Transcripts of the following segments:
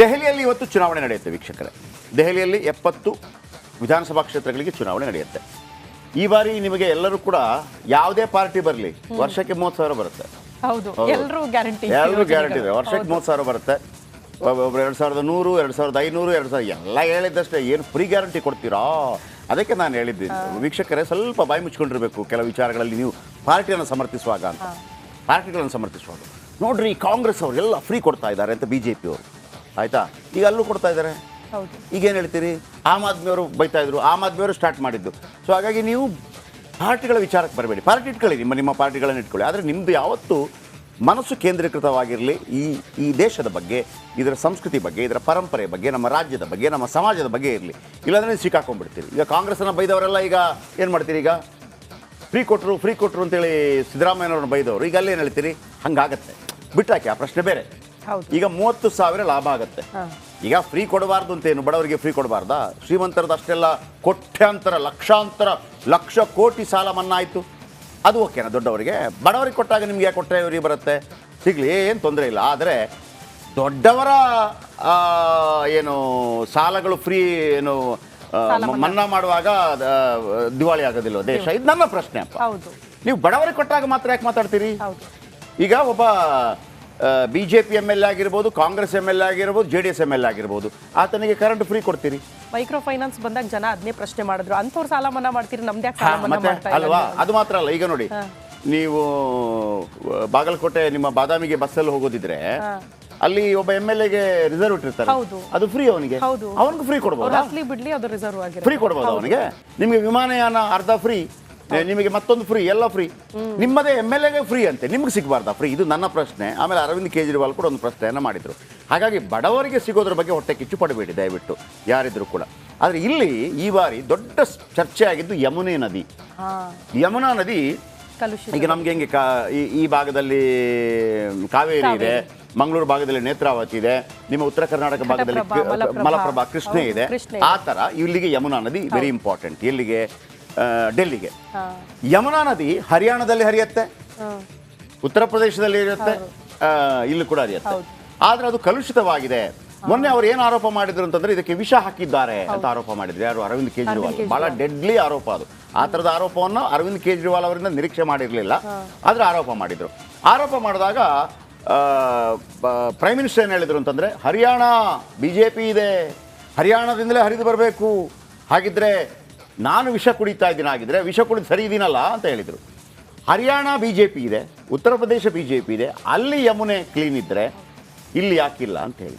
ದೆಹಲಿಯಲ್ಲಿ ಇವತ್ತು ಚುನಾವಣೆ ನಡೆಯುತ್ತೆ ವೀಕ್ಷಕರೇ. ದೆಹಲಿಯಲ್ಲಿ ಎಪ್ಪತ್ತು ವಿಧಾನಸಭಾ ಕ್ಷೇತ್ರಗಳಿಗೆ ಚುನಾವಣೆ ನಡೆಯುತ್ತೆ. ಈ ಬಾರಿ ನಿಮಗೆ ಎಲ್ಲರೂ ಕೂಡ ಯಾವುದೇ ಪಾರ್ಟಿ ಬರಲಿ ವರ್ಷಕ್ಕೆ ಮೂವತ್ತು ಸಾವಿರ ಬರುತ್ತೆ. ಹೌದು ಎಲ್ಲರೂ ಗ್ಯಾರಂಟಿ ಎಲ್ಲರೂ ಗ್ಯಾರಂಟಿ ಇದೆ. ವರ್ಷಕ್ಕೆ ಮೂವತ್ತು ಸಾವಿರ ಬರುತ್ತೆ. ಒಬ್ಬೊಬ್ರು ಎರಡು ಸಾವಿರದ ನೂರು ಎರಡು ಸಾವಿರದ ಐನೂರು ಎರಡು ಸಾವಿರ ಎಲ್ಲ ಹೇಳಿದ್ದಷ್ಟೇ. ಏನು ಫ್ರೀ ಗ್ಯಾರಂಟಿ ಕೊಡ್ತೀರಾ? ಅದಕ್ಕೆ ನಾನು ಹೇಳಿದ್ದೀನಿ ವೀಕ್ಷಕರೇ ಸ್ವಲ್ಪ ಬಾಯಿ ಮುಚ್ಕೊಂಡಿರಬೇಕು ಕೆಲವು ವಿಚಾರಗಳಲ್ಲಿ ನೀವು ಪಾರ್ಟಿಯನ್ನು ಸಮರ್ಥಿಸುವಾಗ ಅಂತ. ಪಾರ್ಟಿಗಳನ್ನು ಸಮರ್ಥಿಸುವಾಗ. ನೋಡ್ರಿ ಕಾಂಗ್ರೆಸ್ ಅವರೆಲ್ಲ ಫ್ರೀ ಕೊಡ್ತಾ ಇದ್ದಾರೆ ಅಂತ ಬಿ ಜೆ ಪಿಯವರು ಆಯಿತಾ? ಈಗ ಅಲ್ಲೂ ಕೊಡ್ತಾ ಇದ್ದಾರೆ. ಈಗೇನು ಹೇಳ್ತೀರಿ? ಆಮ್ ಆದ್ಮಿಯವರು ಬೈತಾ ಇದ್ರು. ಆಮ್ ಆದ್ಮಿಯವರು ಸ್ಟಾರ್ಟ್ ಮಾಡಿದ್ದು. ಸೊ ಹಾಗಾಗಿ ನೀವು ಪಾರ್ಟಿಗಳ ವಿಚಾರಕ್ಕೆ ಬರಬೇಡಿ. ಪಾರ್ಟಿ ಇಟ್ಕೊಳ್ಳಿ. ನಿಮ್ಮ ನಿಮ್ಮ ಪಾರ್ಟಿಗಳನ್ನು ಇಟ್ಕೊಳ್ಳಿ. ಆದರೆ ನಿಮ್ಮದು ಯಾವತ್ತೂ ಮನಸ್ಸು ಕೇಂದ್ರೀಕೃತವಾಗಿರಲಿ ಈ ಈ ದೇಶದ ಬಗ್ಗೆ ಇದರ ಸಂಸ್ಕೃತಿ ಬಗ್ಗೆ ಇದರ ಪರಂಪರೆ ಬಗ್ಗೆ ನಮ್ಮ ರಾಜ್ಯದ ಬಗ್ಗೆ ನಮ್ಮ ಸಮಾಜದ ಬಗ್ಗೆ ಇರಲಿ. ಇಲ್ಲಾಂದರೆ ನೀವು ಸಿಕ್ಕಾಕೊಂಡ್ಬಿಡ್ತೀರಿ. ಈಗ ಕಾಂಗ್ರೆಸ್ಸನ್ನು ಬೈದವರೆಲ್ಲ ಈಗ ಏನು ಮಾಡ್ತೀರಿ ಈಗ? ಫ್ರೀ ಕೊಟ್ಟರು ಫ್ರೀ ಕೊಟ್ಟರು ಅಂತೇಳಿ ಸಿದ್ದರಾಮಯ್ಯನವ್ರನ್ನ ಬೈದವರು. ಈಗ ಅಲ್ಲೇನು ಹೇಳ್ತೀರಿ? ಹಂಗಾಗತ್ತೆ. ಬಿಟ್ಟಾಕಿ ಆ ಪ್ರಶ್ನೆ ಬೇರೆ. ಈಗ ಮೂವತ್ತು ಸಾವಿರ ಲಾಭ ಆಗುತ್ತೆ. ಈಗ ಫ್ರೀ ಕೊಡಬಾರ್ದು ಅಂತೇನು ಬಡವರಿಗೆ ಫ್ರೀ ಕೊಡಬಾರ್ದ? ಶ್ರೀಮಂತರದ ಅಷ್ಟೆಲ್ಲ ಕೋಟ್ಯಾಂತರ ಲಕ್ಷಾಂತರ ಲಕ್ಷ ಕೋಟಿ ಸಾಲ ಮನ್ನಾ ಆಯಿತು ಅದು ಓಕೆನಾ ದೊಡ್ಡವರಿಗೆ. ಬಡವರಿಗೆ ಕೊಟ್ಟಾಗ ನಿಮ್ಗೆ ಯಾಕೆ ಕೊಟ್ಟರೆ ಇವರಿಗೆ ಬರುತ್ತೆ? ಸಿಗಲಿ ಏನು ತೊಂದರೆ ಇಲ್ಲ. ಆದರೆ ದೊಡ್ಡವರ ಏನು ಸಾಲಗಳು ಫ್ರೀ ಏನು ಮನ್ನಾ. ಮಾಡುವಾಗ ದಿವಾಳಿ ಆಗೋದಿಲ್ಲ ದೇಶ. ಇದು ನನ್ನ ಪ್ರಶ್ನೆ ಅಪ್ಪ. ನೀವು ಬಡವರಿಗೆ ಕೊಟ್ಟಾಗ ಮಾತ್ರ ಯಾಕೆ ಮಾತಾಡ್ತೀರಿ? ಈಗ ಒಬ್ಬ B J P M L A ಆಗಿರ್ಬೋದು ಕಾಂಗ್ರೆಸ್ ಎಂ ಎಲ್ ಎ ಆಗಿರ್ಬೋದು J D S M L A ಆಗಿರ್ಬೋದು. ಆತನಿಗೆ ಕರೆಂಟ್ ಫ್ರೀ ಕೊಡ್ತೀರಿ. ಮೈಕ್ರೋ ಫೈನಾನ್ಸ್ ಬಂದಾಗ ಜನ ಅದನ್ನೇ ಪ್ರಶ್ನೆ ಮಾಡಿದ್ರು. ಅಂಥವ್ರು ಸಾಲ ಮನ್ನಾ ಮಾಡ್ತೀರಿ ನಮ್ದು ಯಾಕೆ ಅಲ್ವಾ? ಅದು ಮಾತ್ರ ಅಲ್ಲ ಈಗ ನೋಡಿ. ನೀವು ಬಾಗಲಕೋಟೆ ನಿಮ್ಮ ಬಾದಾಮಿಗೆ ಬಸ್ಸಲ್ಲಿ ಹೋಗೋದಿದ್ರೆ ಅಲ್ಲಿ ಒಬ್ಬ ಎಂ ಎಲ್ ಎಗೆ ರಿಸರ್ವ್ ಇಟ್ಟಿರ್ತಾರೆ. ಅದು ಫ್ರೀ ಅವನಿಗೆ. ಅವನಿಗೆ ಫ್ರೀ ಕೊಡ್ಬೋದು? ಕೊಡ್ಬೋದಾ ಬಿಡ್ಲಿ ಅದು ರಿಸರ್ವ್ ಆಗಿ ಫ್ರೀ ಕೊಡ್ಬೋದು ಅವನಿಗೆ? ನಿಮಗೆ ವಿಮಾನಯಾನ ಅರ್ಧ ಫ್ರೀ ನಿಮಗೆ ಮತ್ತೊಂದು ಫ್ರೀ ಎಲ್ಲ ಫ್ರೀ ನಿಮ್ಮದೇ ಎಂ ಎಲ್ ಎಗೆ ಫ್ರೀ ಅಂತೆ. ನಿಮ್ಗೆ ಸಿಗಬಾರ್ದಾ ಫ್ರೀ ಇದು ನನ್ನ ಪ್ರಶ್ನೆ. ಆಮೇಲೆ ಅರವಿಂದ್ ಕೇಜ್ರಿವಾಲ್ ಕೂಡ ಒಂದು ಪ್ರಶ್ನೆಯನ್ನು ಮಾಡಿದರು. ಹಾಗಾಗಿ ಬಡವರಿಗೆ ಸಿಗೋದ್ರ ಬಗ್ಗೆ ಹೊಟ್ಟೆ ಕಿಚ್ಚು ಪಡಬೇಡಿ ದಯವಿಟ್ಟು. ಯಾರಿದ್ರು ಕೂಡ. ಆದರೆ ಇಲ್ಲಿ ಈ ಬಾರಿ ದೊಡ್ಡ ಚರ್ಚೆ ಆಗಿದ್ದು ಯಮುನೆ ನದಿ. ಯಮುನಾ ನದಿ ಈಗ ನಮ್ಗೆ ಹೆಂಗೆ ಕಾ ಈ- ಈ ಭಾಗದಲ್ಲಿ ಕಾವೇರಿ ಇದೆ ಮಂಗಳೂರು ಭಾಗದಲ್ಲಿ ನೇತ್ರಾವತಿ ಇದೆ ನಿಮ್ಮ ಉತ್ತರ ಕರ್ನಾಟಕ ಭಾಗದಲ್ಲಿ ಮಲಪ್ರಭಾ. ಕೃಷ್ಣ ಇದೆ. ಆ ತರ ಇಲ್ಲಿಗೆ ಯಮುನಾ ನದಿ ವೆರಿ ಇಂಪಾರ್ಟೆಂಟ್ ಎಲ್ಲಿಗೆ? ಆ, ಡೆಲ್ಲಿಗೆ. ಯಮುನಾ ನದಿ ಹರಿಯಾಣದಲ್ಲಿ ಹರಿಯುತ್ತೆ. ಉತ್ತರ ಪ್ರದೇಶದಲ್ಲಿ ಹರಿಯುತ್ತೆ. ಇಲ್ಲಿ ಇಲ್ಲೂ ಕೂಡ ಹರಿಯುತ್ತೆ. ಆದ್ರೆ ಅದು ಕಲುಷಿತವಾಗಿದೆ. ಮೊನ್ನೆ ಅವ್ರು ಏನು ಆರೋಪ ಮಾಡಿದ್ರು ಅಂತಂದ್ರೆ ಇದಕ್ಕೆ ವಿಷ ಹಾಕಿದ್ದಾರೆ ಅಂತ ಆರೋಪ ಮಾಡಿದ್ರು. ಯಾರು? ಅರವಿಂದ್ ಕೇಜ್ರಿವಾಲ್. ಬಹಳ ಡೆಡ್ಲಿ ಆರೋಪ ಅದು. ಆ ತರದ ಆರೋಪವನ್ನು ಅರವಿಂದ್ ಕೇಜ್ರಿವಾಲ್ ಅವರಿಂದ ನಿರೀಕ್ಷೆ ಮಾಡಿರಲಿಲ್ಲ. ಆದ್ರೆ ಆರೋಪ ಮಾಡಿದ್ರು. ಆರೋಪ ಮಾಡಿದಾಗ ಪ್ರೈಮ್ ಮಿನಿಸ್ಟರ್ ಏನು ಹೇಳಿದ್ರು ಅಂತಂದ್ರೆ ಹರಿಯಾಣ ಬಿಜೆಪಿ ಜೆ ಪಿ ಇದೆ. ಹರಿಯಾಣದಿಂದಲೇ ಹರಿದು ಬರಬೇಕು. ಹಾಗಿದ್ರೆ ನಾನು ವಿಷ ಕುಡಿತಾ ಇದ್ದೀನಿ ಆಗಿದ್ರೆ ವಿಷ ಕುಡಿದು ಸರಿ ಇದೀನಲ್ಲ ಅಂತ ಹೇಳಿದರು. ಹರಿಯಾಣ ಬಿ ಜೆ ಪಿ ಇದೆ Uttar Pradesh B J P ಇದೆ ಅಲ್ಲಿ ಯಮುನೆ ಕ್ಲೀನ್ ಇದ್ದರೆ ಇಲ್ಲಿ ಯಾಕಿಲ್ಲ ಅಂತ ಹೇಳಿ.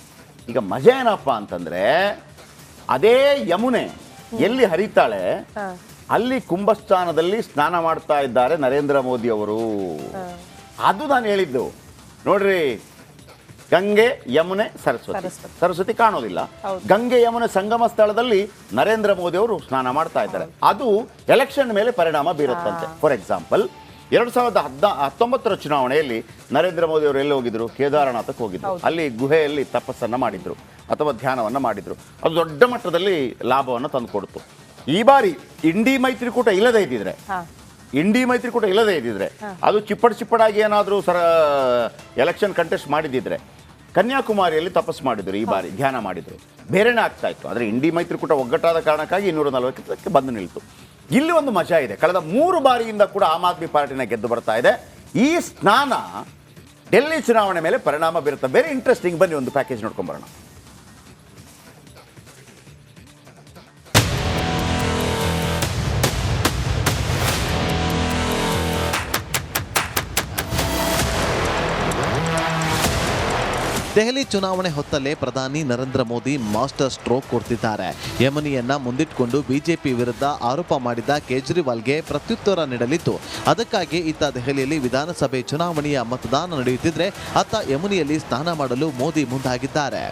ಈಗ ಮಜಾ ಏನಪ್ಪ ಅಂತಂದರೆ ಅದೇ ಯಮುನೆ ಎಲ್ಲಿ ಹರಿತಾಳೆ ಅಲ್ಲಿ ಕುಂಭಸ್ಥಾನದಲ್ಲಿ ಸ್ನಾನ ಮಾಡ್ತಾ ಇದ್ದಾರೆ ನರೇಂದ್ರ ಮೋದಿ ಅವರು. ಅದು ನಾನು ಹೇಳಿದ್ದು. ನೋಡ್ರಿ ಗಂಗೆ ಯಮುನೆ ಸರಸ್ವತಿ. ಸರಸ್ವತಿ. ಕಾಣೋದಿಲ್ಲ. ಗಂಗೆ ಯಮುನೆ ಸಂಗಮ ಸ್ಥಳದಲ್ಲಿ ನರೇಂದ್ರ ಮೋದಿ ಅವರು ಸ್ನಾನ ಮಾಡ್ತಾ ಇದ್ದಾರೆ. ಅದು ಎಲೆಕ್ಷನ್ ಮೇಲೆ ಪರಿಣಾಮ ಬೀರುತ್ತಂತೆ. ಫಾರ್ ಎಕ್ಸಾಂಪಲ್ ಎರಡು ಸಾವಿರದ ಹದ್ನಾ ಹತ್ತೊಂಬತ್ತರ ಚುನಾವಣೆಯಲ್ಲಿ ನರೇಂದ್ರ ಮೋದಿ ಅವರು ಎಲ್ಲಿ ಹೋಗಿದ್ರು? ಕೇದಾರನಾಥಕ್ಕೆ ಹೋಗಿದ್ರು. ಅಲ್ಲಿ ಗುಹೆಯಲ್ಲಿ ತಪಸ್ಸನ್ನ ಮಾಡಿದ್ರು ಅಥವಾ ಧ್ಯಾನವನ್ನ ಮಾಡಿದ್ರು. ಅದು ದೊಡ್ಡ ಮಟ್ಟದಲ್ಲಿ ಲಾಭವನ್ನು ತಂದುಕೊಡ್ತು. ಈ ಬಾರಿ ಇಂಡಿ ಮೈತ್ರಿಕೂಟ ಇಲ್ಲದೇ ಇದ್ದಿದ್ರೆ ಇಂಡಿ ಮೈತ್ರಿಕೂಟ ಇಲ್ಲದೇ ಇದ್ದಿದ್ರೆ. ಅದು ಚಿಪ್ಪಡ್ ಚಿಪ್ಪಡಾಗಿ ಏನಾದರೂ ಸರ ಎಲೆಕ್ಷನ್ ಕಂಟೆಸ್ಟ್ ಮಾಡಿದ್ದಿದ್ರೆ ಕನ್ಯಾಕುಮಾರಿಯಲ್ಲಿ ತಪಸ್ಸು ಮಾಡಿದ್ರು ಈ ಬಾರಿ ಧ್ಯಾನ ಮಾಡಿದ್ರು. ಬೇರೆನೇ ಆಗ್ತಾ ಇತ್ತು. ಆದರೆ ಇಂಡಿ ಮೈತ್ರಿಕೂಟ ಒಗ್ಗಟ್ಟಾದ ಕಾರಣಕ್ಕಾಗಿ ಇನ್ನೂರ ನಲವತ್ತಕ್ಕೆ ಬಂದು ನಿಲ್ತು. ಇಲ್ಲಿ ಒಂದು ಮಜಾ ಇದೆ. ಕಳೆದ ಮೂರು ಬಾರಿಯಿಂದ ಕೂಡ ಆಮ್ ಆದ್ಮಿ ಪಾರ್ಟಿನ ಗೆದ್ದು ಬರ್ತಾ ಇದೆ. ಈ ಸ್ನಾನ ಡೆಲ್ಲಿ ಚುನಾವಣೆ ಮೇಲೆ ಪರಿಣಾಮ ಬೀರುತ್ತೆ ವೆರಿ ಇಂಟ್ರೆಸ್ಟಿಂಗ್ ಬನ್ನಿ ಒಂದು ಪ್ಯಾಕೇಜ್ ನೋಡ್ಕೊಂಬರೋಣ ದೆಹಲಿ ಚುನಾವಣೆ ಹೊತ್ತಲ್ಲೇ ಪ್ರಧಾನಿ ನರೇಂದ್ರ ಮೋದಿ ಮಾಸ್ಟರ್ ಸ್ಟ್ರೋಕ್ ಕೊಡ್ತಿದ್ದಾರೆ. ಯಮನಿಯನ್ನ ಮುಂದಿಟ್ಟುಕೊಂಡು ಬಿಜೆಪಿ ವಿರುದ್ಧ ಆರೋಪ ಮಾಡಿದ ಕೇಜ್ರಿವಾಲ್ಗೆ ಪ್ರತ್ಯುತ್ತರ ನೀಡಲಿದ್ದು ಅದಕ್ಕಾಗಿ ಇತ್ತ ದೆಹಲಿಯಲ್ಲಿ ವಿಧಾನಸಭೆ ಚುನಾವಣೆಯ ಮತದಾನ ನಡೆಯುತ್ತಿದ್ರೆ ಅತ್ತ ಯಮುನಿಯಲ್ಲಿ ಸ್ನಾನ ಮಾಡಲು ಮೋದಿ ಮುಂದಾಗಿದ್ದಾರೆ.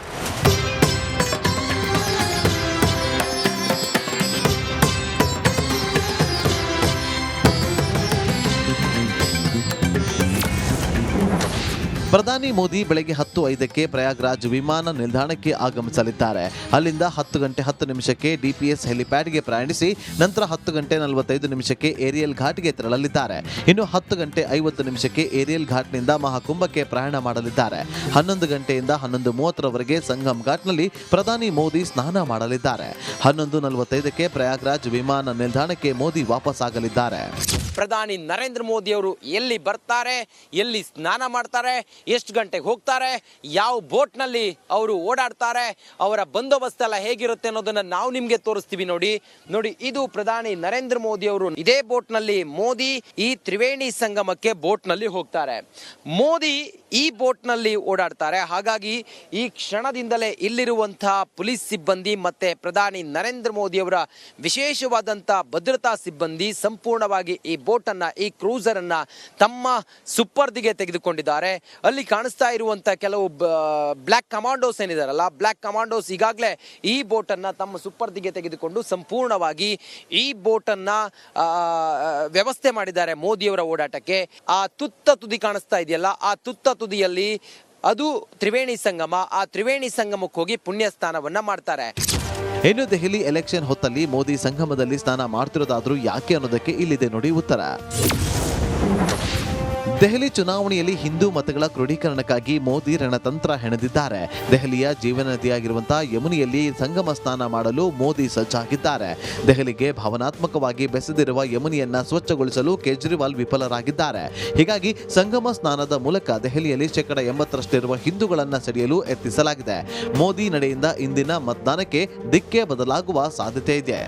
ಪ್ರಧಾನಿ ಮೋದಿ ಬೆಳಗ್ಗೆ ಹತ್ತು ಐದಕ್ಕೆ ಪ್ರಯಾಗ್ರಾಜ್ ವಿಮಾನ ನಿಲ್ದಾಣಕ್ಕೆ ಆಗಮಿಸಲಿದ್ದಾರೆ. ಅಲ್ಲಿಂದ ಹತ್ತು ಗಂಟೆ ಹತ್ತು ನಿಮಿಷಕ್ಕೆ ಡಿಪಿಎಸ್ ಹೆಲಿಪ್ಯಾಡ್ಗೆ ಪ್ರಯಾಣಿಸಿ ನಂತರ ಹತ್ತು ಗಂಟೆ ನಲವತ್ತೈದು ನಿಮಿಷಕ್ಕೆ ಏರಿಯಲ್ ಘಾಟ್ಗೆ ತೆರಳಲಿದ್ದಾರೆ. ಇನ್ನು ಹತ್ತು ಗಂಟೆ ಐವತ್ತು ನಿಮಿಷಕ್ಕೆ ಏರಿಯಲ್ ಘಾಟ್ನಿಂದ ಮಹಾಕುಂಭಕ್ಕೆ ಪ್ರಯಾಣ ಮಾಡಲಿದ್ದಾರೆ. ಹನ್ನೊಂದು ಗಂಟೆಯಿಂದ ಹನ್ನೊಂದು ಮೂವತ್ತರವರೆಗೆ ಸಂಗಮ್ ಘಾಟ್ನಲ್ಲಿ ಪ್ರಧಾನಿ ಮೋದಿ ಸ್ನಾನ ಮಾಡಲಿದ್ದಾರೆ. ಹನ್ನೊಂದು ನಲವತ್ತೈದಕ್ಕೆ ಪ್ರಯಾಗ್ರಾಜ್ ವಿಮಾನ ನಿಲ್ದಾಣಕ್ಕೆ ಮೋದಿ ವಾಪಸ್ ಆಗಲಿದ್ದಾರೆ ಪ್ರಧಾನಿ ನರೇಂದ್ರ ಮೋದಿ ಅವರು ಎಲ್ಲಿ ಬರ್ತಾರೆ, ಎಲ್ಲಿ ಸ್ನಾನ ಮಾಡ್ತಾರೆ ಎಷ್ಟು ಗಂಟೆಗೆ ಹೋಗ್ತಾರೆ, ಯಾವ ಬೋಟ್ನಲ್ಲಿ ಅವರು ಓಡಾಡ್ತಾರೆ, ಅವರ ಬಂದೋಬಸ್ತ್ ಎಲ್ಲ ಹೇಗಿರುತ್ತೆ ಅನ್ನೋದನ್ನ ನಾವು ನಿಮಗೆ ತೋರಿಸ್ತೀವಿ ನೋಡಿ. ನೋಡಿ, ಇದು ಪ್ರಧಾನಿ ನರೇಂದ್ರ ಮೋದಿ ಅವರು ಇದೇ ಬೋಟ್ನಲ್ಲಿ ಮೋದಿ ಈ ತ್ರಿವೇಣಿ ಸಂಗಮಕ್ಕೆ ಬೋಟ್ನಲ್ಲಿ ಹೋಗ್ತಾರೆ. ಮೋದಿ ಈ ಬೋಟ್ನಲ್ಲಿ ಓಡಾಡ್ತಾರೆ. ಹಾಗಾಗಿ ಈ ಕ್ಷಣದಿಂದಲೇ ಇಲ್ಲಿರುವಂತಹ ಪೊಲೀಸ್ ಸಿಬ್ಬಂದಿ ಮತ್ತೆ ಪ್ರಧಾನಿ ನರೇಂದ್ರ ಮೋದಿ ಅವರ ವಿಶೇಷವಾದಂಥ ಭದ್ರತಾ ಸಿಬ್ಬಂದಿ ಸಂಪೂರ್ಣವಾಗಿ ಈ ಬೋಟನ್ನು, ಈ ಕ್ರೂಸರನ್ನು ತಮ್ಮ ಸುಪ್ಪರ್ದಿಗೆ ತೆಗೆದುಕೊಂಡಿದ್ದಾರೆ. ಅಲ್ಲಿ ಕಾಣಿಸ್ತಾ ಇರುವಂಥ ಕೆಲವು ಬ್ಲ್ಯಾಕ್ ಕಮಾಂಡೋಸ್ ಏನಿದಾರಲ್ಲ ಬ್ಲ್ಯಾಕ್ ಕಮಾಂಡೋಸ್ ಈಗಾಗಲೇ ಈ ಬೋಟ್ ಅನ್ನ ತಮ್ಮ ಸುಪರ್ದಿಗೆ ತೆಗೆದುಕೊಂಡು ಸಂಪೂರ್ಣವಾಗಿ ಈ ಬೋಟ್ ಅನ್ನ ವ್ಯವಸ್ಥೆ ಮಾಡಿದ್ದಾರೆ ಮೋದಿಯವರ ಓಡಾಟಕ್ಕೆ. ಆ ತುತ್ತ ತುದಿ ಕಾಣಿಸ್ತಾ ಇದೆಯಲ್ಲ, ಆ ತುತ್ತ ತುದಿಯಲ್ಲಿ ಅದು ತ್ರಿವೇಣಿ ಸಂಗಮ, ಆ ತ್ರಿವೇಣಿ ಸಂಗಮಕ್ಕೆ ಹೋಗಿ ಪುಣ್ಯ ಸ್ನಾನವನ್ನ ಮಾಡ್ತಾರೆ. ಇನ್ನು ದೆಹಲಿ ಎಲೆಕ್ಷನ್ ಹೊತ್ತಲ್ಲಿ ಮೋದಿ ಸಂಗಮದಲ್ಲಿ ಸ್ನಾನ ಮಾಡ್ತಿರೋದಾದ್ರೂ ಯಾಕೆ ಅನ್ನೋದಕ್ಕೆ ಇಲ್ಲಿದೆ ನೋಡಿ ಉತ್ತರ. ದೆಹಲಿ ಚುನಾವಣೆಯಲ್ಲಿ ಹಿಂದೂ ಮತಗಳ ಕ್ರೋಢೀಕರಣಕ್ಕಾಗಿ ಮೋದಿ ರಣತಂತ್ರ ಹೆಣೆದಿದ್ದಾರೆ. ದೆಹಲಿಯ ಜೀವನ ನದಿಯಾಗಿರುವಂತಹ ಯಮುನಿಯಲ್ಲಿ ಸಂಗಮ ಸ್ನಾನ ಮಾಡಲು ಮೋದಿ ಸಜ್ಜಾಗಿದ್ದಾರೆ. ದೆಹಲಿಗೆ ಭಾವನಾತ್ಮಕವಾಗಿ ಬೆಸೆದಿರುವ ಯಮುನಿಯನ್ನ ಸ್ವಚ್ಛಗೊಳಿಸಲು ಕೇಜ್ರಿವಾಲ್ ವಿಫಲರಾಗಿದ್ದಾರೆ. ಹೀಗಾಗಿ ಸಂಗಮ ಸ್ನಾನದ ಮೂಲಕ ದೆಹಲಿಯಲ್ಲಿ ಶೇಕಡ ಎಂಬತ್ತರಷ್ಟಿರುವ ಹಿಂದೂಗಳನ್ನು ಸೆಳೆಯಲು ಯತ್ನಿಸಲಾಗಿದೆ. ಮೋದಿ ನಡೆಯಿಂದ ಇಂದಿನ ಮತದಾನಕ್ಕೆ ದಿಕ್ಕೆ ಬದಲಾಗುವ ಸಾಧ್ಯತೆ ಇದೆ.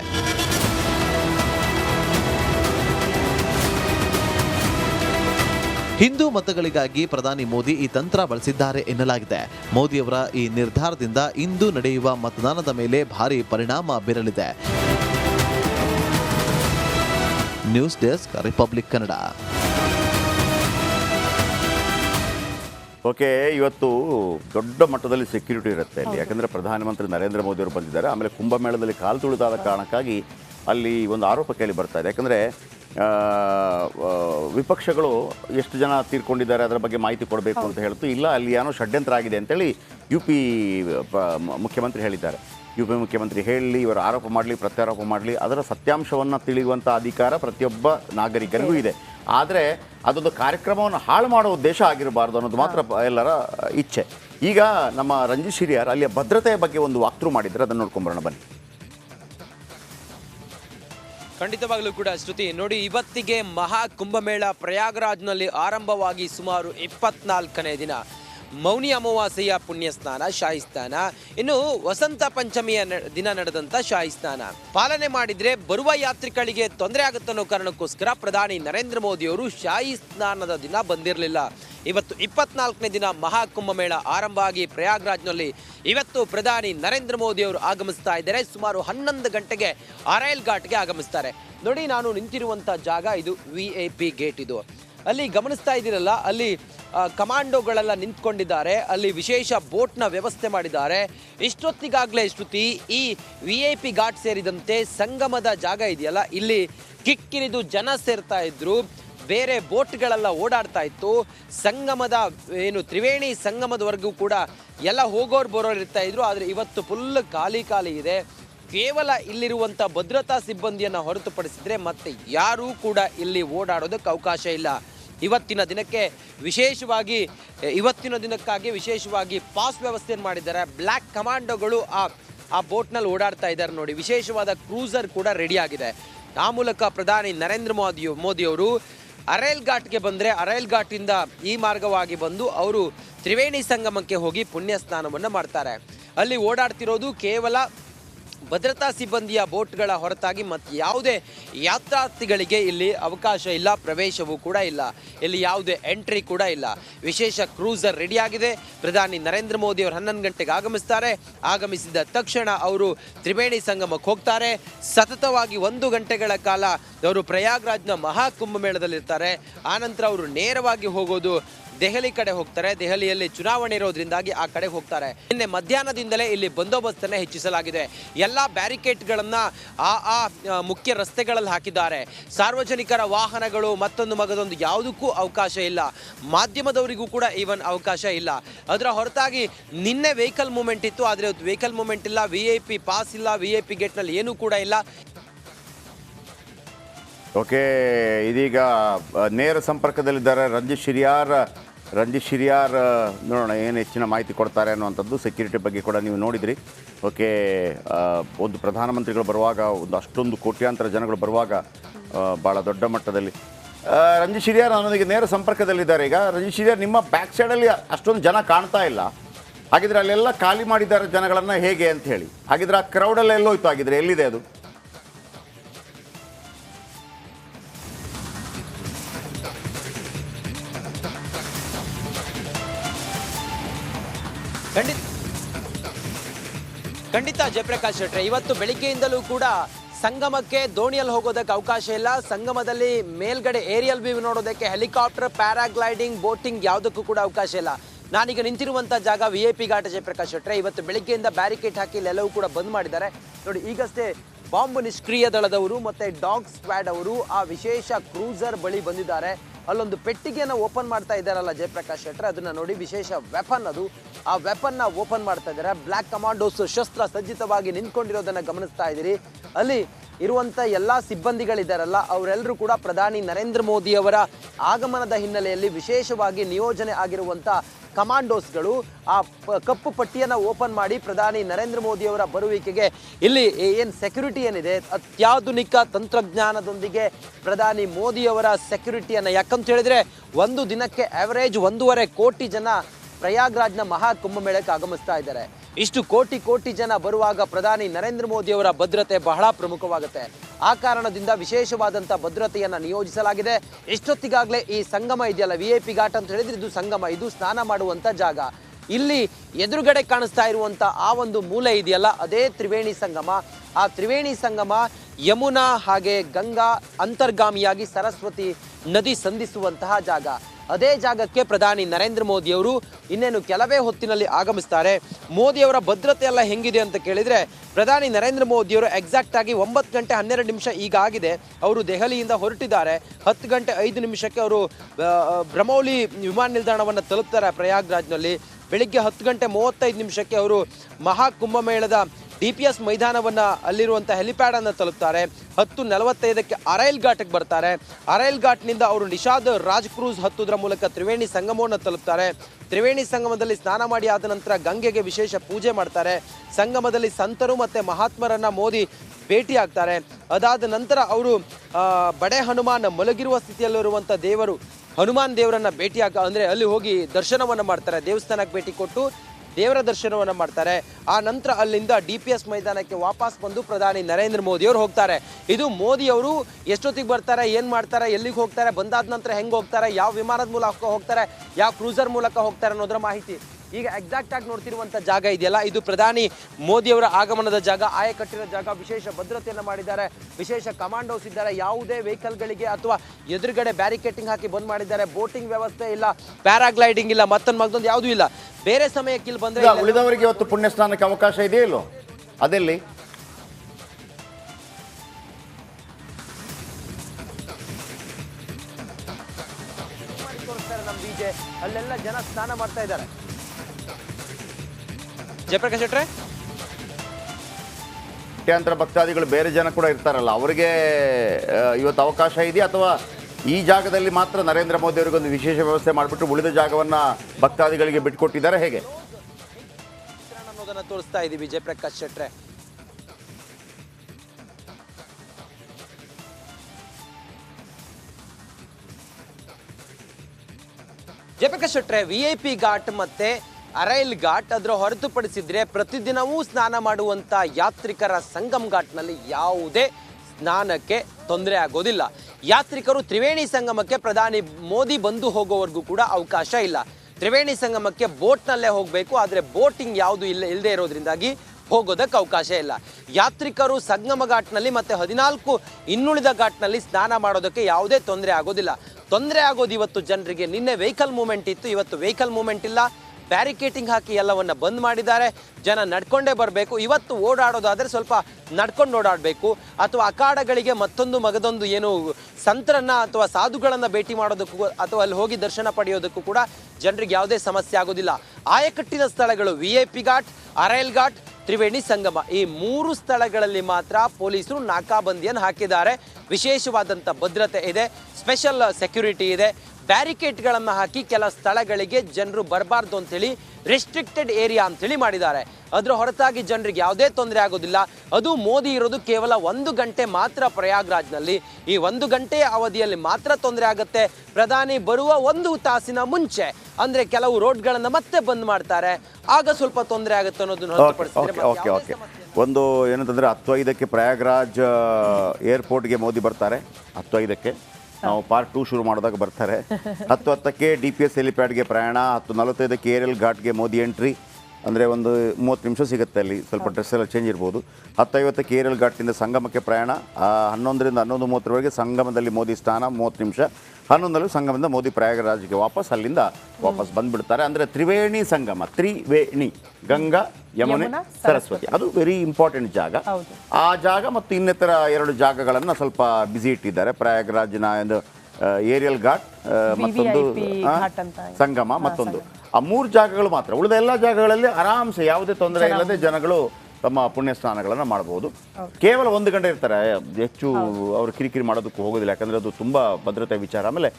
ಹಿಂದೂ ಮತಗಳಿಗಾಗಿ ಪ್ರಧಾನಿ ಮೋದಿ ಈ ತಂತ್ರ ಬಳಸಿದ್ದಾರೆ ಎನ್ನಲಾಗಿದೆ. ಮೋದಿಯವರ ಈ ನಿರ್ಧಾರದಿಂದ ಇಂದು ನಡೆಯುವ ಮತದಾನದ ಮೇಲೆ ಭಾರಿ ಪರಿಣಾಮ ಬೀರಲಿದೆ. News desk, Republic Kannada. Okay, ಇವತ್ತು ದೊಡ್ಡ ಮಟ್ಟದಲ್ಲಿ ಸೆಕ್ಯೂರಿಟಿ ಇರುತ್ತೆ ಅಲ್ಲಿ. ಯಾಕಂದರೆ ಪ್ರಧಾನಮಂತ್ರಿ ನರೇಂದ್ರ ಮೋದಿ ಅವರು ಬಂದಿದ್ದಾರೆ. ಆಮೇಲೆ ಕುಂಭಮೇಳದಲ್ಲಿ ಕಾಲು ತುಳಿದಾದ ಕಾರಣಕ್ಕಾಗಿ ಅಲ್ಲಿ ಒಂದು ಆರೋಪ ಕೇಳಿ ಬರ್ತಾ ಇದೆ. ಯಾಕಂದರೆ ವಿಪಕ್ಷಗಳು ಎಷ್ಟು ಜನ ತೀರ್ಕೊಂಡಿದ್ದಾರೆ ಅದರ ಬಗ್ಗೆ ಮಾಹಿತಿ ಕೊಡಬೇಕು ಅಂತ ಹೇಳ್ತು. ಇಲ್ಲ ಅಲ್ಲಿ ಏನೋ ಷಡ್ಯಂತ್ರ ಆಗಿದೆ ಅಂತೇಳಿ ಯು ಪಿ ಮುಖ್ಯಮಂತ್ರಿ ಹೇಳಿದ್ದಾರೆ. ಯು ಪಿ ಮುಖ್ಯಮಂತ್ರಿ ಹೇಳಿ ಇವರು ಆರೋಪ ಮಾಡಲಿ ಪ್ರತ್ಯಾರೋಪ ಮಾಡಲಿ ಅದರ ಸತ್ಯಾಂಶವನ್ನು ತಿಳಿಯುವಂಥ ಅಧಿಕಾರ ಪ್ರತಿಯೊಬ್ಬ ನಾಗರಿಕರಿಗೂ ಇದೆ. ಆದರೆ ಅದೊಂದು ಕಾರ್ಯಕ್ರಮವನ್ನು ಹಾಳು ಮಾಡೋ ಉದ್ದೇಶ ಆಗಿರಬಾರ್ದು ಅನ್ನೋದು ಮಾತ್ರ ಎಲ್ಲರ ಇಚ್ಛೆ. ಈಗ ನಮ್ಮ ರಂಜಿತ್ ಹಿರಿಯರ್ ಅಲ್ಲಿಯ ಭದ್ರತೆಯ ಬಗ್ಗೆ ಒಂದು ವಾಕ್ತೃ ಮಾಡಿದರೆ ಅದನ್ನು ನೋಡ್ಕೊಂಬರೋಣ ಬನ್ನಿ. ಖಂಡಿತವಾಗ್ಲೂ ಕೂಡ ಶ್ರುತಿ, ನೋಡಿ ಇವತ್ತಿಗೆ ಮಹಾ ಕುಂಭಮೇಳ ಪ್ರಯಾಗ್ರಾಜ್ನಲ್ಲಿ ಆರಂಭವಾಗಿ ಸುಮಾರು ಇಪ್ಪತ್ನಾಲ್ಕನೇ ದಿನ. ಮೌನಿ ಅಮಾವಾಸ್ಯೆಯ ಪುಣ್ಯ ಸ್ನಾನ ಶಾಹಿ ಸ್ನಾನ ಇನ್ನು ವಸಂತ ಪಂಚಮಿಯ ದಿನ ನಡೆದಂತ ಶಾಹಿ ಸ್ನಾನ ಪಾಲನೆ ಮಾಡಿದರೆ ಬರುವ ಯಾತ್ರಿಗಳಿಗೆ ತೊಂದರೆ ಆಗುತ್ತೆ ಅನ್ನೋ ಕಾರಣಕ್ಕೋಸ್ಕರ ಪ್ರಧಾನಿ ನರೇಂದ್ರ ಮೋದಿ ಅವರು ಶಾಹಿ ಸ್ನಾನದ ದಿನ ಬಂದಿರಲಿಲ್ಲ. ಇವತ್ತು ಇಪ್ಪತ್ನಾಲ್ಕನೇ ದಿನ ಮಹಾಕುಂಭ ಮೇಳ ಆರಂಭ ಆಗಿ ಪ್ರಯಾಗ್ರಾಜ್ನಲ್ಲಿ ಇವತ್ತು ಪ್ರಧಾನಿ ನರೇಂದ್ರ ಮೋದಿ ಅವರು ಆಗಮಿಸ್ತಾ ಇದ್ದಾರೆ. ಸುಮಾರು ಹನ್ನೊಂದು ಗಂಟೆಗೆ ಅರೈಲ್ ಘಾಟ್ಗೆ ಆಗಮಿಸ್ತಾರೆ. ನೋಡಿ ನಾನು ನಿಂತಿರುವಂಥ ಜಾಗ ಇದು ವಿ ಐ ಪಿ ಗೇಟ್ ಇದು. ಅಲ್ಲಿ ಗಮನಿಸ್ತಾ ಇದ್ದೀರಲ್ಲ, ಅಲ್ಲಿ ಕಮಾಂಡೋಗಳೆಲ್ಲ ನಿಂತ್ಕೊಂಡಿದ್ದಾರೆ. ಅಲ್ಲಿ ವಿಶೇಷ ಬೋಟ್ನ ವ್ಯವಸ್ಥೆ ಮಾಡಿದ್ದಾರೆ. ಇಷ್ಟೊತ್ತಿಗಾಗಲೇ ಶ್ರುತಿ, ಈ ವಿ ಐ ಪಿ ಘಾಟ್ ಸೇರಿದಂತೆ ಸಂಗಮದ ಜಾಗ ಇದೆಯಲ್ಲ, ಇಲ್ಲಿ ಕಿಕ್ಕಿರಿದು ಜನ ಸೇರ್ತಾ ಇದ್ರು. ಬೇರೆ ಬೋಟ್ಗಳೆಲ್ಲ ಓಡಾಡ್ತಾ ಇತ್ತು. ಸಂಗಮದ, ಏನು, ತ್ರಿವೇಣಿ ಸಂಗಮದವರೆಗೂ ಕೂಡ ಎಲ್ಲ ಹೋಗೋರು ಬರೋರು ಇರ್ತಾ ಇದ್ರು. ಆದರೆ ಇವತ್ತು ಫುಲ್ ಖಾಲಿ ಖಾಲಿ ಇದೆ. ಕೇವಲ ಇಲ್ಲಿರುವಂಥ ಭದ್ರತಾ ಸಿಬ್ಬಂದಿಯನ್ನು ಹೊರತುಪಡಿಸಿದ್ರೆ ಮತ್ತೆ ಯಾರೂ ಕೂಡ ಇಲ್ಲಿ ಓಡಾಡೋದಕ್ಕೆ ಅವಕಾಶ ಇಲ್ಲ. ಇವತ್ತಿನ ದಿನಕ್ಕೆ ವಿಶೇಷವಾಗಿ, ಇವತ್ತಿನ ದಿನಕ್ಕಾಗಿ ವಿಶೇಷವಾಗಿ ಪಾಸ್ ವ್ಯವಸ್ಥೆಯನ್ನು ಮಾಡಿದ್ದಾರೆ. ಬ್ಲ್ಯಾಕ್ ಕಮಾಂಡೋಗಳು ಆ ಆ ಬೋಟ್ನಲ್ಲಿ ಓಡಾಡ್ತಾ ಇದ್ದಾರೆ ನೋಡಿ. ವಿಶೇಷವಾದ ಕ್ರೂಸರ್ ಕೂಡ ರೆಡಿ ಆಗಿದೆ. ಆ ಮೂಲಕ ಪ್ರಧಾನಿ ನರೇಂದ್ರ ಮೋದಿ ಮೋದಿಯವರು ಅರೈಲ್ ಘಾಟ್ಗೆ ಬಂದರೆ ಅರೈಲ್ ಘಾಟಿಂದ ಈ ಮಾರ್ಗವಾಗಿ ಬಂದು ಅವರು ತ್ರಿವೇಣಿ ಸಂಗಮಕ್ಕೆ ಹೋಗಿ ಪುಣ್ಯ ಸ್ನಾನವನ್ನು ಮಾಡ್ತಾರೆ. ಅಲ್ಲಿ ಓಡಾಡ್ತಿರೋದು ಕೇವಲ ಭದ್ರತಾ ಸಿಬ್ಬಂದಿಯ ಬೋಟ್ಗಳ ಹೊರತಾಗಿ ಮತ್ತು ಯಾವುದೇ ಯಾತ್ರಾರ್ಥಿಗಳಿಗೆ ಇಲ್ಲಿ ಅವಕಾಶ ಇಲ್ಲ, ಪ್ರವೇಶವೂ ಕೂಡ ಇಲ್ಲ. ಇಲ್ಲಿ ಯಾವುದೇ ಎಂಟ್ರಿ ಕೂಡ ಇಲ್ಲ. ವಿಶೇಷ ಕ್ರೂಸರ್ ರೆಡಿಯಾಗಿದೆ. ಪ್ರಧಾನಿ ನರೇಂದ್ರ ಮೋದಿ ಅವರು ಹನ್ನೊಂದು ಗಂಟೆಗೆ ಆಗಮಿಸ್ತಾರೆ. ಆಗಮಿಸಿದ ತಕ್ಷಣ ಅವರು ತ್ರಿವೇಣಿ ಸಂಗಮಕ್ಕೆ ಹೋಗ್ತಾರೆ. ಸತತವಾಗಿ ಒಂದು ಗಂಟೆಗಳ ಕಾಲ ಅವರು ಪ್ರಯಾಗ್ರಾಜ್ನ ಮಹಾ ಕುಂಭಮೇಳದಲ್ಲಿರ್ತಾರೆ ಆನಂತರ ಅವರು ನೇರವಾಗಿ ಹೋಗೋದು ದೆಹಲಿ ಕಡೆ ಹೋಗ್ತಾರೆ. ದೆಹಲಿಯಲ್ಲಿ ಚುನಾವಣೆ ಇರೋದ್ರಿಂದಾಗಿ ಆ ಕಡೆ ಹೋಗ್ತಾರೆ. ನಿನ್ನೆ ಮಧ್ಯಾಹ್ನದಿಂದಲೇ ಇಲ್ಲಿ ಬಂದೋಬಸ್ತನ್ನ ಹೆಚ್ಚಿಸಲಾಗಿದೆ. ಎಲ್ಲ ಬ್ಯಾರಿಕೇಡ್ಗಳನ್ನ ಆ ಆ ಮುಖ್ಯ ರಸ್ತೆಗಳಲ್ಲಿ ಹಾಕಿದ್ದಾರೆ. ಸಾರ್ವಜನಿಕರ ವಾಹನಗಳು ಮತ್ತೊಂದು ಮಗದೊಂದು ಯಾವುದಕ್ಕೂ ಅವಕಾಶ ಇಲ್ಲ. ಮಾಧ್ಯಮದವರಿಗೂ ಕೂಡ ಈವನ್ ಅವಕಾಶ ಇಲ್ಲ. ಅದರ ಹೊರತಾಗಿ ನಿನ್ನೆ ವೆಹಿಕಲ್ ಮೂವ್ಮೆಂಟ್ ಇತ್ತು. ಆದರೆ ವೆಹಿಕಲ್ ಮೂವ್ಮೆಂಟ್ ಇಲ್ಲ. ವಿ ಐ ಪಿ ಪಾಸ್ ಇಲ್ಲ. ವಿ ಐ ಪಿ ಗೇಟ್ನಲ್ಲಿ ಏನೂ ಕೂಡ ಇಲ್ಲ. ಓಕೆ, ಇದೀಗ ನೇರ ಸಂಪರ್ಕದಲ್ಲಿದ್ದಾರೆ. ರಂಜಿತ್ ಶಿರಿಯಾರ್ ರಂಜಿತ್ ಶಿರಿಯಾರ್ ನೋಡೋಣ ಏನು ಹೆಚ್ಚಿನ ಮಾಹಿತಿ ಕೊಡ್ತಾರೆ ಅನ್ನುವಂಥದ್ದು ಸೆಕ್ಯೂರಿಟಿ ಬಗ್ಗೆ ಕೂಡ ನೀವು ನೋಡಿದ್ರಿ. ಓಕೆ ಒಂದು ಪ್ರಧಾನಮಂತ್ರಿಗಳು ಬರುವಾಗ ಒಂದು ಅಷ್ಟೊಂದು ಕೋಟ್ಯಾಂತರ ಜನಗಳು ಬರುವಾಗ ಭಾಳ ದೊಡ್ಡ ಮಟ್ಟದಲ್ಲಿ. ರಂಜಿತ್ ಶಿರಿಯಾರ್ ನನ್ನೊಂದಿಗೆ ನೇರ ಸಂಪರ್ಕದಲ್ಲಿದ್ದಾರೆ. ಈಗ ರಂಜಿತ್ ಶಿರಿಯಾರ್ ನಿಮ್ಮ ಬ್ಯಾಕ್ ಸೈಡಲ್ಲಿ ಅಷ್ಟೊಂದು ಜನ ಕಾಣ್ತಾ ಇಲ್ಲ. ಹಾಗಿದ್ರೆ ಅಲ್ಲೆಲ್ಲ ಖಾಲಿ ಮಾಡಿದ್ದಾರೆ ಜನಗಳನ್ನು ಹೇಗೆ ಅಂತ ಹೇಳಿ. ಹಾಗಿದ್ರೆ ಆ ಕ್ರೌಡೆಲ್ಲ ಎಲ್ಲೋಯ್ತು ಹಾಗಿದ್ರೆ ಎಲ್ಲಿದೆ ಅದು? ಖಂಡಿತ ಜಯಪ್ರಕಾಶ್ ಶೆಟ್ರೆ, ಇವತ್ತು ಬೆಳಿಗ್ಗೆಯಿಂದಲೂ ಕೂಡ ಸಂಗಮಕ್ಕೆ ದೋಣಿಯಲ್ಲಿ ಹೋಗೋದಕ್ಕೆ ಅವಕಾಶ ಇಲ್ಲ. ಸಂಗಮದಲ್ಲಿ ಮೇಲ್ಗಡೆ ಏರಿಯಲ್ ವ್ಯೂ ನೋಡೋದಕ್ಕೆ ಹೆಲಿಕಾಪ್ಟರ್, ಪ್ಯಾರಾಗ್ಲೈಡಿಂಗ್, ಬೋಟಿಂಗ್ ಯಾವುದಕ್ಕೂ ಕೂಡ ಅವಕಾಶ ಇಲ್ಲ. ನಾನೀಗ ನಿಂತಿರುವಂಥ ಜಾಗ V I P ghat Jayaprakash ಶೆಟ್ರೆ, ಇವತ್ತು ಬೆಳಿಗ್ಗೆಯಿಂದ ಬ್ಯಾರಿಕೇಡ್ ಹಾಕಿ ಇಲ್ಲೆಲ್ಲವೂ ಕೂಡ ಬಂದ್ ಮಾಡಿದ್ದಾರೆ. ನೋಡಿ, ಈಗಷ್ಟೇ ಬಾಂಬ್ ನಿಷ್ಕ್ರಿಯ ದಳದವರು ಮತ್ತೆ ಡಾಗ್ ಸ್ಕ್ವಾಡ್ ಅವರು ಆ ವಿಶೇಷ ಕ್ರೂಸರ್ ಬಳಿ ಬಂದಿದ್ದಾರೆ. ಅಲ್ಲೊಂದು ಪೆಟ್ಟಿಗೆಯನ್ನು ಓಪನ್ ಮಾಡ್ತಾ ಇದ್ದಾರಲ್ಲ ಜಯಪ್ರಕಾಶ್ ಶೆಟ್ಟರ್, ಅದನ್ನ ನೋಡಿ ವಿಶೇಷ ವೆಪನ್ ಅದು. ಆ ವೆಪನ್ನ ಓಪನ್ ಮಾಡ್ತಾ ಇದ್ದಾರೆ. ಬ್ಲ್ಯಾಕ್ ಕಮಾಂಡೋಸ್ ಶಸ್ತ್ರ ಸಜ್ಜಿತವಾಗಿ ನಿಂತ್ಕೊಂಡಿರೋದನ್ನು ಗಮನಿಸ್ತಾ ಇದ್ದೀರಿ. ಅಲ್ಲಿ ಇರುವಂಥ ಎಲ್ಲ ಸಿಬ್ಬಂದಿಗಳಿದ್ದಾರಲ್ಲ ಅವರೆಲ್ಲರೂ ಕೂಡ ಪ್ರಧಾನಿ ನರೇಂದ್ರ ಮೋದಿ ಅವರ ಆಗಮನದ ಹಿನ್ನೆಲೆಯಲ್ಲಿ ವಿಶೇಷವಾಗಿ ನಿಯೋಜನೆ ಆಗಿರುವಂತ ಕಮಾಂಡೋಸ್ಗಳು ಆ ಕಪ್ಪು ಪಟ್ಟಿಯನ್ನು ಓಪನ್ ಮಾಡಿ ಪ್ರಧಾನಿ ನರೇಂದ್ರ ಮೋದಿಯವರ ಬರುವಿಕೆಗೆ ಇಲ್ಲಿ ಏನು ಸೆಕ್ಯೂರಿಟಿ ಏನಿದೆ? ಅತ್ಯಾಧುನಿಕ ತಂತ್ರಜ್ಞಾನದೊಂದಿಗೆ ಪ್ರಧಾನಿ ಮೋದಿಯವರ ಸೆಕ್ಯೂರಿಟಿಯನ್ನು ಯಾಕಂತ ಹೇಳಿದರೆ ಒಂದು ದಿನಕ್ಕೆ ಆವರೇಜ್ ಒಂದೂವರೆ ಕೋಟಿ ಜನ ಪ್ರಯಾಗ್ರಾಜ್ನ ಮಹಾ ಕುಂಭಮೇಳಕ್ಕೆ ಆಗಮಿಸ್ತಾ ಇದ್ದಾರೆ. ಇಷ್ಟು ಕೋಟಿ ಕೋಟಿ ಜನ ಬರುವಾಗ ಪ್ರಧಾನಿ ನರೇಂದ್ರ ಮೋದಿಯವರ ಭದ್ರತೆ ಬಹಳ ಪ್ರಮುಖವಾಗುತ್ತೆ. ಆ ಕಾರಣದಿಂದ ವಿಶೇಷವಾದಂಥ ಭದ್ರತೆಯನ್ನು ನಿಯೋಜಿಸಲಾಗಿದೆ. ಎಷ್ಟೊತ್ತಿಗಾಗಲೇ ಈ ಸಂಗಮ ಇದೆಯಲ್ಲ ವಿ ಐ ಪಿ ಘಾಟ್ ಅಂತ ಹೇಳಿದ್ರೆ ಇದು ಸಂಗಮ, ಇದು ಸ್ನಾನ ಮಾಡುವಂಥ ಜಾಗ. ಇಲ್ಲಿ ಎದುರುಗಡೆ ಕಾಣಿಸ್ತಾ ಇರುವಂಥ ಆ ಒಂದು ಮೂಲೆ ಇದೆಯಲ್ಲ, ಅದೇ ತ್ರಿವೇಣಿ ಸಂಗಮ. ಆ ತ್ರಿವೇಣಿ ಸಂಗಮ ಯಮುನಾ ಹಾಗೆ ಗಂಗಾ ಅಂತರ್ಗಾಮಿಯಾಗಿ ಸರಸ್ವತಿ ನದಿ ಸಂಧಿಸುವಂತಹ ಜಾಗ. ಅದೇ ಜಾಗಕ್ಕೆ ಪ್ರಧಾನಿ ನರೇಂದ್ರ ಮೋದಿ ಅವರು ಇನ್ನೇನು ಕೆಲವೇ ಹೊತ್ತಿನಲ್ಲಿ ಆಗಮಿಸ್ತಾರೆ. ಮೋದಿಯವರ ಭದ್ರತೆ ಎಲ್ಲ ಹೆಂಗಿದೆ ಅಂತ ಕೇಳಿದ್ರೆ ಪ್ರಧಾನಿ ನರೇಂದ್ರ ಮೋದಿಯವರು ಎಕ್ಸಾಕ್ಟ್ ಆಗಿ ಒಂಬತ್ತು ಗಂಟೆ ಹನ್ನೆರಡು ನಿಮಿಷ ಈಗ ಆಗಿದೆ. ಅವರು ದೆಹಲಿಯಿಂದ ಹೊರಟಿದ್ದಾರೆ. ಹತ್ತು ಗಂಟೆ ಐದು ನಿಮಿಷಕ್ಕೆ ಅವರು ಬ್ರಹ್ಮೌಲಿ ವಿಮಾನ ನಿಲ್ದಾಣವನ್ನು ತಲುಪ್ತಾರೆ ಪ್ರಯಾಗ್ರಾಜ್ನಲ್ಲಿ. ಬೆಳಿಗ್ಗೆ ಹತ್ತು ಗಂಟೆ ಮೂವತ್ತೈದು ನಿಮಿಷಕ್ಕೆ ಅವರು ಮಹಾ ಕುಂಭಮೇಳದ ಡಿ ಪಿ ಎಸ್ ಮೈದಾನವನ್ನ ಅಲ್ಲಿರುವಂಥ ಹೆಲಿಪ್ಯಾಡ್ ಅನ್ನು ತಲುಪ್ತಾರೆ. ಹತ್ತು ನಲವತ್ತೈದಕ್ಕೆ ಅರೈಲ್ ಘಾಟ್ಗೆ ಬರ್ತಾರೆ. ಅರೈಲ್ ಘಾಟ್ನಿಂದ ಅವರು ನಿಷಾದ್ ರಾಜ್ ಕ್ರೂಸ್ ಹತ್ತುವುದರ ಮೂಲಕ ತ್ರಿವೇಣಿ ಸಂಗಮವನ್ನು ತಲುಪ್ತಾರೆ. ತ್ರಿವೇಣಿ ಸಂಗಮದಲ್ಲಿ ಸ್ನಾನ ಮಾಡಿ ಆದ ನಂತರ ಗಂಗೆಗೆ ವಿಶೇಷ ಪೂಜೆ ಮಾಡ್ತಾರೆ. ಸಂಗಮದಲ್ಲಿ ಸಂತರು ಮತ್ತೆ ಮಹಾತ್ಮರನ್ನ ಮೋದಿ ಭೇಟಿ ಆಗ್ತಾರೆ ಅದಾದ ನಂತರ ಅವರು ಬಡೆ ಹನುಮಾನ್ ಮಲಗಿರುವ ಸ್ಥಿತಿಯಲ್ಲಿರುವಂಥ ದೇವರು ಹನುಮಾನ್ ದೇವರನ್ನ ಭೇಟಿಯಾಗ, ಅಂದ್ರೆ ಅಲ್ಲಿ ಹೋಗಿ ದರ್ಶನವನ್ನ ಮಾಡ್ತಾರೆ. ದೇವಸ್ಥಾನಕ್ಕೆ ಭೇಟಿ ಕೊಟ್ಟು ದೇವರ ದರ್ಶನವನ್ನು ಮಾಡ್ತಾರೆ. ಆ ನಂತರ ಅಲ್ಲಿಂದ ಡಿ ಪಿ ಎಸ್ ಮೈದಾನಕ್ಕೆ ವಾಪಸ್ ಬಂದು ಪ್ರಧಾನಿ ನರೇಂದ್ರ ಮೋದಿ ಅವರು ಹೋಗ್ತಾರೆ. ಇದು ಮೋದಿ ಅವರು ಎಷ್ಟೊತ್ತಿಗೆ ಬರ್ತಾರೆ, ಏನು ಮಾಡ್ತಾರೆ, ಎಲ್ಲಿಗೆ ಹೋಗ್ತಾರೆ, ಬಂದಾದ ನಂತರ ಹೆಂಗೆ ಹೋಗ್ತಾರೆ, ಯಾವ ವಿಮಾನದ ಮೂಲಕ ಹೋಗ್ತಾರೆ, ಯಾವ ಕ್ರೂಸರ್ ಮೂಲಕ ಹೋಗ್ತಾರೆ ಅನ್ನೋದರ ಮಾಹಿತಿ. ಈಗ ಎಕ್ಸಾಕ್ಟ್ ಆಗಿ ನೋಡ್ತಿರುವಂತ ಜಾಗ ಇದೆಯಲ್ಲ ಇದು ಪ್ರಧಾನಿ ಮೋದಿ ಅವರ ಆಗಮನದ ಜಾಗ ಆಯಕಟ್ಟಿನ ಜಾಗ ವಿಶೇಷ ಭದ್ರತೆಯನ್ನು ಮಾಡಿದ್ದಾರೆ ವಿಶೇಷ ಕಮಾಂಡೋಸ್ ಇದ್ದಾರೆ ಯಾವುದೇ ವೆಹಿಕಲ್ಗಳಿಗೆ ಅಥವಾ ಎದುರುಗಡೆ ಬ್ಯಾರಿಕೇಟಿಂಗ್ ಹಾಕಿ ಬಂದ್ ಮಾಡಿದ್ದಾರೆ ಬೋಟಿಂಗ್ ವ್ಯವಸ್ಥೆ ಇಲ್ಲ ಪ್ಯಾರಾಗ್ಲೈಡಿಂಗ್ ಇಲ್ಲ ಮತ್ತೊಂದು ಮಗದೊಂದು ಯಾವುದೂ ಇಲ್ಲ. ಬೇರೆ ಸಮಯಕ್ಕೆ ಇಲ್ಲಿ ಬಂದ್ರೆ ಉಳಿದವರಿಗೆ ಇವತ್ತು ಪುಣ್ಯ ಸ್ನಾನಕ್ಕೆ ಅವಕಾಶ ಇದೆಯೇ ಇಲ್ಲೋ? ಅದೆಲ್ಲಿ? ಅಲ್ಲೆಲ್ಲ ಜನ ಸ್ನಾನ ಮಾಡ್ತಾ ಇದ್ದಾರೆ. ಜಯಪ್ರಕಾಶ್ ಶೆಟ್ರೆ ಕೋಟ್ಯಾಂತರ ಭಕ್ತಾದಿಗಳು ಬೇರೆ ಜನ ಕೂಡ ಇರ್ತಾರಲ್ಲ ಅವರಿಗೆ ಇವತ್ತು ಅವಕಾಶ ಇದೆಯಾ ಅಥವಾ ಈ ಜಾಗದಲ್ಲಿ ಮಾತ್ರ ನರೇಂದ್ರ ಮೋದಿ ಅವರಿಗೊಂದು ವಿಶೇಷ ವ್ಯವಸ್ಥೆ ಮಾಡಿಬಿಟ್ಟು ಉಳಿದ ಜಾಗವನ್ನು ಭಕ್ತಾದಿಗಳಿಗೆ ಬಿಟ್ಕೊಟ್ಟಿದ್ದಾರೆ ಹೇಗೆ? ತೋರಿಸ್ತಾ ಇದ್ದೀವಿ ಜಯಪ್ರಕಾಶ್ ಶೆಟ್ರೆ ಜಯಪ್ರಕಾಶ್ ಶೆಟ್ರೆ ವಿ ಐ ಪಿ ಘಾಟ್ ಮತ್ತೆ ಅರೈಲ್ ಘಾಟ್ ಅದರ ಹೊರತುಪಡಿಸಿದ್ರೆ ಪ್ರತಿದಿನವೂ ಸ್ನಾನ ಮಾಡುವಂತ ಯಾತ್ರಿಕರ ಸಂಗಮ್ ಘಾಟ್ನಲ್ಲಿ ಯಾವುದೇ ಸ್ನಾನಕ್ಕೆ ತೊಂದರೆ ಆಗೋದಿಲ್ಲ. ಯಾತ್ರಿಕರು ತ್ರಿವೇಣಿ ಸಂಗಮಕ್ಕೆ ಪ್ರಧಾನಿ ಮೋದಿ ಬಂದು ಹೋಗೋವರೆಗೂ ಕೂಡ ಅವಕಾಶ ಇಲ್ಲ. ತ್ರಿವೇಣಿ ಸಂಗಮಕ್ಕೆ ಬೋಟ್ನಲ್ಲೇ ಹೋಗಬೇಕು, ಆದರೆ ಬೋಟಿಂಗ್ ಯಾವುದು ಇಲ್ಲ ಇಲ್ಲದೆ ಇರೋದ್ರಿಂದಾಗಿ ಹೋಗೋದಕ್ಕೆ ಅವಕಾಶ ಇಲ್ಲ. ಯಾತ್ರಿಕರು ಸಂಗಮ ಘಾಟ್ನಲ್ಲಿ ಮತ್ತೆ ಹದಿನಾಲ್ಕು ಇನ್ನುಳಿದ ಘಾಟ್ನಲ್ಲಿ ಸ್ನಾನ ಮಾಡೋದಕ್ಕೆ ಯಾವುದೇ ತೊಂದರೆ ಆಗೋದಿಲ್ಲ. ತೊಂದರೆ ಆಗೋದು ಇವತ್ತು ಜನರಿಗೆ. ನಿನ್ನೆ ವೆಹಿಕಲ್ ಮೂವ್ಮೆಂಟ್ ಇತ್ತು, ಇವತ್ತು ವೆಹಿಕಲ್ ಮೂವ್ಮೆಂಟ್ ಇಲ್ಲ. ಬ್ಯಾರಿಕೇಟಿಂಗ್ ಹಾಕಿ ಎಲ್ಲವನ್ನ ಬಂದ್ ಮಾಡಿದ್ದಾರೆ. ಜನ ನಡ್ಕೊಂಡೇ ಬರಬೇಕು. ಇವತ್ತು ಓಡಾಡೋದಾದರೆ ಸ್ವಲ್ಪ ನಡ್ಕೊಂಡು ಓಡಾಡಬೇಕು. ಅಥವಾ ಅಖಾಡಗಳಿಗೆ ಮತ್ತೊಂದು ಮಗದೊಂದು ಏನು ಸಂತರನ್ನ ಅಥವಾ ಸಾಧುಗಳನ್ನು ಭೇಟಿ ಮಾಡೋದಕ್ಕೂ ಅಥವಾ ಅಲ್ಲಿ ಹೋಗಿ ದರ್ಶನ ಪಡೆಯೋದಕ್ಕೂ ಕೂಡ ಜನರಿಗೆ ಯಾವುದೇ ಸಮಸ್ಯೆ ಆಗೋದಿಲ್ಲ. ಆಯಕಟ್ಟಿನ ಸ್ಥಳಗಳು V I P ghat Arail ghat, Triveni Sangam. ಈ ಮೂರು ಸ್ಥಳಗಳಲ್ಲಿ ಮಾತ್ರ ಪೊಲೀಸರು ನಾಕಾಬಂದಿಯನ್ನು ಹಾಕಿದ್ದಾರೆ. ವಿಶೇಷವಾದಂಥ ಭದ್ರತೆ ಇದೆ. ಸ್ಪೆಷಲ್ ಸೆಕ್ಯೂರಿಟಿ ಇದೆ. ಬ್ಯಾರಿಕೇಡ್ಗಳನ್ನು ಹಾಕಿ ಕೆಲ ಸ್ಥಳಗಳಿಗೆ ಜನರು ಬರಬಾರ್ದು ಅಂತೇಳಿ ರೆಸ್ಟ್ರಿಕ್ಟೆಡ್ ಏರಿಯಾ ಅಂತೇಳಿ ಮಾಡಿದ್ದಾರೆ. ಅದರ ಹೊರತಾಗಿ ಜನರಿಗೆ ಯಾವುದೇ ತೊಂದರೆ ಆಗೋದಿಲ್ಲ. ಅದು ಮೋದಿ ಇರೋದು ಕೇವಲ ಒಂದು ಗಂಟೆ ಮಾತ್ರ ಪ್ರಯಾಗ್ರಾಜ್ನಲ್ಲಿ. ಈ ಒಂದು ಗಂಟೆಯ ಅವಧಿಯಲ್ಲಿ ಮಾತ್ರ ತೊಂದರೆ ಆಗುತ್ತೆ. ಪ್ರಧಾನಿ ಬರುವ ಒಂದು ತಾಸಿನ ಮುಂಚೆ. ಅಂದ್ರೆ ಕೆಲವು ರೋಡ್ಗಳನ್ನು ಮತ್ತೆ ಬಂದ್ ಮಾಡ್ತಾರೆ. ಆಗ ಸ್ವಲ್ಪ ತೊಂದರೆ ಆಗುತ್ತೆ ಅನ್ನೋದನ್ನು ಒಂದು ಏನಂತಂದ್ರೆ ಹತ್ತು ಐದಕ್ಕೆ ಪ್ರಯಾಗ್ರಾಜ್ ಏರ್ಪೋರ್ಟ್ಗೆ ಮೋದಿ ಬರ್ತಾರೆ. ಹತ್ತು ಐದಕ್ಕೆ. ನಾವು ಪಾರ್ಟ್ ಟೂ ಶುರು ಮಾಡಿದಾಗ ಬರ್ತಾರೆ. ಹತ್ತು ಹತ್ತಕ್ಕೆ ಡಿ ಪಿ ಎಸ್ ಹೆಲಿಪ್ಯಾಡ್ಗೆ ಪ್ರಯಾಣ ಹತ್ತು ನಲವತ್ತೈದಕ್ಕೆ ಏರಿಯಲ್ ಘಾಟ್ಗೆ ಮೋದಿ ಎಂಟ್ರಿ ಅಂದರೆ ಒಂದು ಮೂವತ್ತು ನಿಮಿಷ ಸಿಗುತ್ತೆ ಅಲ್ಲಿ ಸ್ವಲ್ಪ ಡ್ರೆಸ್ ಎಲ್ಲ ಚೇಂಜ್ ಇರ್ಬೋದು. ಹತ್ತೈವತ್ತಕ್ಕೆ ಏರಿಯಲ್ ಘಾಟ್ನಿಂದ ಸಂಗಮಕ್ಕೆ ಪ್ರಯಾಣ ಹನ್ನೊಂದರಿಂದ ಹನ್ನೊಂದು ಮೂವತ್ತರವರೆಗೆ ಸಂಗಮದಲ್ಲಿ ಮೋದಿ ಸ್ನಾನ ಮೂವತ್ತು ನಿಮಿಷ. ಹನ್ನೊಂದರಲ್ಲಿ ಸಂಗಮದಿಂದ ಮೋದಿ ಪ್ರಯಾಗರಾಜ್ಗೆ ವಾಪಸ್ ಅಲ್ಲಿಂದ ವಾಪಸ್ ಬಂದ್ಬಿಡ್ತಾರೆ. ಅಂದರೆ ತ್ರಿವೇಣಿ ಸಂಗಮ ತ್ರಿವೇಣಿ ಗಂಗಾ ಯಮುನೆ ಸರಸ್ವತಿ. ಅದು ವೆರಿ ಇಂಪಾರ್ಟೆಂಟ್ ಜಾಗ. ಆ ಜಾಗ ಮತ್ತು ಇನ್ನಿತರ ಎರಡು ಜಾಗಗಳನ್ನು ಸ್ವಲ್ಪ ಬ್ಯುಸಿ ಇಟ್ಟಿದ್ದಾರೆ. ಪ್ರಯಾಗರಾಜ್ನ ಒಂದು ಏರಿಯಲ್ ಘಾಟ್ ಮತ್ತೊಂದು. ಸಂಗಮ ಮತ್ತೊಂದು. ಆ ಮೂರು ಜಾಗಗಳು ಮಾತ್ರ. ಉಳಿದ ಎಲ್ಲ ಜಾಗಗಳಲ್ಲಿ ಆರಾಮ್ಸೆ ಯಾವುದೇ ತೊಂದರೆ ಇಲ್ಲದೆ ಜನಗಳು ತಮ್ಮ ಪುಣ್ಯ ಸ್ನಾನಗಳನ್ನು ಮಾಡಬಹುದು ಕೇವಲ ಒಂದು ಗಂಟೆ ಇರ್ತಾರೆ. ಹೆಚ್ಚು ಅವರು ಕಿರಿಕಿರಿ ಮಾಡೋದಕ್ಕೂ ಹೋಗೋದಿಲ್ಲ. ಯಾಕಂದರೆ ಅದು ತುಂಬ ಭದ್ರತೆ ವಿಚಾರ. ಆಮೇಲೆ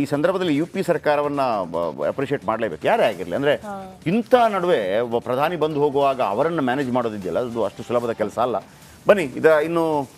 ಈ ಸಂದರ್ಭದಲ್ಲಿ ಯು ಪಿ ಸರ್ಕಾರವನ್ನು ಅಪ್ರಿಷಿಯೇಟ್ ಮಾಡಲೇಬೇಕು. ಯಾರೇ ಆಗಿರಲಿ. ಅಂದರೆ ಇಂಥ ನಡುವೆ ಒಬ್ಬ ಪ್ರಧಾನಿ ಬಂದು ಹೋಗುವಾಗ ಅವರನ್ನು ಮ್ಯಾನೇಜ್ ಮಾಡೋದಿದೆಯಲ್ಲ. ಅದು ಅಷ್ಟು ಸುಲಭದ ಕೆಲಸ ಅಲ್ಲ. ಬನ್ನಿ ಇದ ಇನ್ನು